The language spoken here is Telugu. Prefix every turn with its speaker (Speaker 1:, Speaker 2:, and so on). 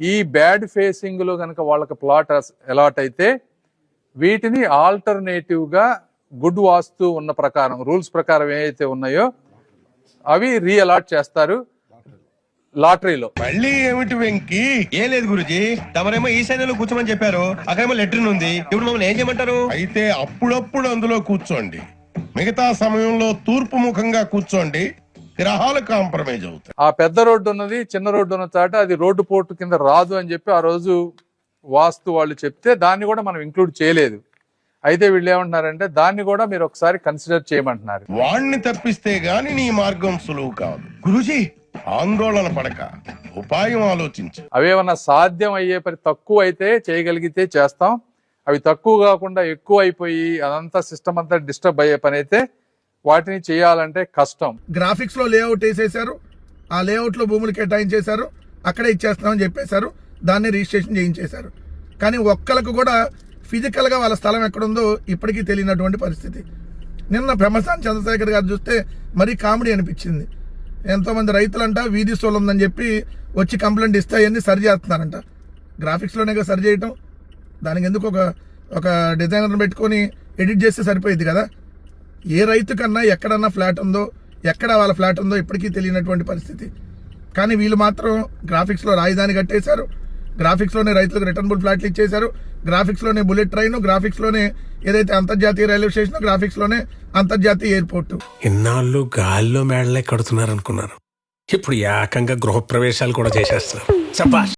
Speaker 1: ఈ బ్యాడ్ ఫేసింగ్లో కనుక వాళ్ళకి ప్లాట్ అలాట్ అయితే వీటిని ఆల్టర్నేటివ్గా గుడ్ వాస్తు ఉన్న ప్రకారం రూల్స్ ప్రకారం ఏవైతే ఉన్నాయో అవి రీ అలాట్ చేస్తారు లాటరీలో.
Speaker 2: మళ్ళీ ఏమిటి వెంకీ?
Speaker 3: ఏం లేదు గురుజీ. తమరేమో ఈశాన్యంలో కూర్చోమని చెప్పారు. అక్కడేమో లెటర్ ఉంది. ఇప్పుడు మమ్మల్ని ఏం చేయమంటారు?
Speaker 2: అయితే అప్పుడప్పుడు అందులో కూర్చోండి. మిగతా సమయంలో తూర్పు ముఖంగా కూర్చోండి. గ్రహాలు కాంప్రమైజ్ అవుతాయి.
Speaker 1: ఆ పెద్ద రోడ్డు ఉన్నది చిన్న రోడ్డు ఉన్న చాట అది రోడ్డు పోర్టు కింద రాదు అని చెప్పి ఆ రోజు వాస్తు వాళ్ళు చెప్తే దాన్ని కూడా మనం ఇంక్లూడ్ చేయలేదు. అయితే వీళ్ళు ఏమంటున్నారంటే దాన్ని కూడా మీరు ఒకసారి కన్సిడర్ చేయమంటున్నారు.
Speaker 2: వాణ్ణి తప్పిస్తే గాని నీ మార్గం సులువు కాదు.
Speaker 3: గురుజీ!
Speaker 2: ఆందోళన పడక. ఉపాయం ఆలోచించు.
Speaker 1: అవేమన్నా సాధ్యం అయ్యే పని తక్కువ అయితే చేయగలిగితే చేస్తాం. అవి తక్కువ కాకుండా ఎక్కువ అయిపోయి అదంతా సిస్టమ్ అంతా డిస్టర్బ్ అయ్యే పని అయితే వాటిని చేయాలంటే కష్టం.
Speaker 4: గ్రాఫిక్స్లో లేఅవుట్ వేసేసారు ఆ లేఅవుట్లో భూములు కేటాయించేశారు. అక్కడే ఇచ్చేస్తామని చెప్పేశారు. దాన్ని రిజిస్ట్రేషన్ చేయించేశారు. కానీ ఒక్కలకు కూడా ఫిజికల్గా వాళ్ళ స్థలం ఎక్కడుందో ఇప్పటికీ తెలియనటువంటి పరిస్థితి. నిన్న బ్రహ్మస్థాన్ చంద్రశేఖర్ గారు చూస్తే మరీ కామెడీ అనిపించింది. ఎంతోమంది రైతులంట వీధి సోల్ ఉందని చెప్పి వచ్చి కంప్లైంట్ ఇస్తే అవన్నీ సరి చేస్తున్నారంట. గ్రాఫిక్స్లోనే కదా సరి చేయటం. దానికి ఎందుకు ఒక ఒక డిజైనర్ పెట్టుకొని ఎడిట్ చేస్తే సరిపోయింది కదా. ఏ రైతు కన్నా ఎక్కడన్నా ఫ్లాట్ ఉందో ఎక్కడ వాళ్ళ ఫ్లాట్ ఉందో ఇప్పటికీ తెలియనటువంటి పరిస్థితి. కానీ వీళ్ళు మాత్రం గ్రాఫిక్స్లో రాజధాని కట్టేశారు. గ్రాఫిక్స్లోనే రైతులకు రిటర్నబుల్ ఫ్లాట్లు ఇచ్చేశారు. గ్రాఫిక్స్లోనే బుల్లెట్ ట్రైన్ గ్రాఫిక్స్లోనే ఏదైతే అంతర్జాతీయ రైల్వే స్టేషన్ గ్రాఫిక్స్లోనే అంతర్జాతీయ ఎయిర్పోర్టు.
Speaker 5: ఇన్నాళ్ళు గాల్లో మేడలే కడుతున్నారు అనుకున్నాను ఇప్పుడు ఏకంగా గృహప్రవేశాలు కూడా చేసేస్తున్నారు. చపాష్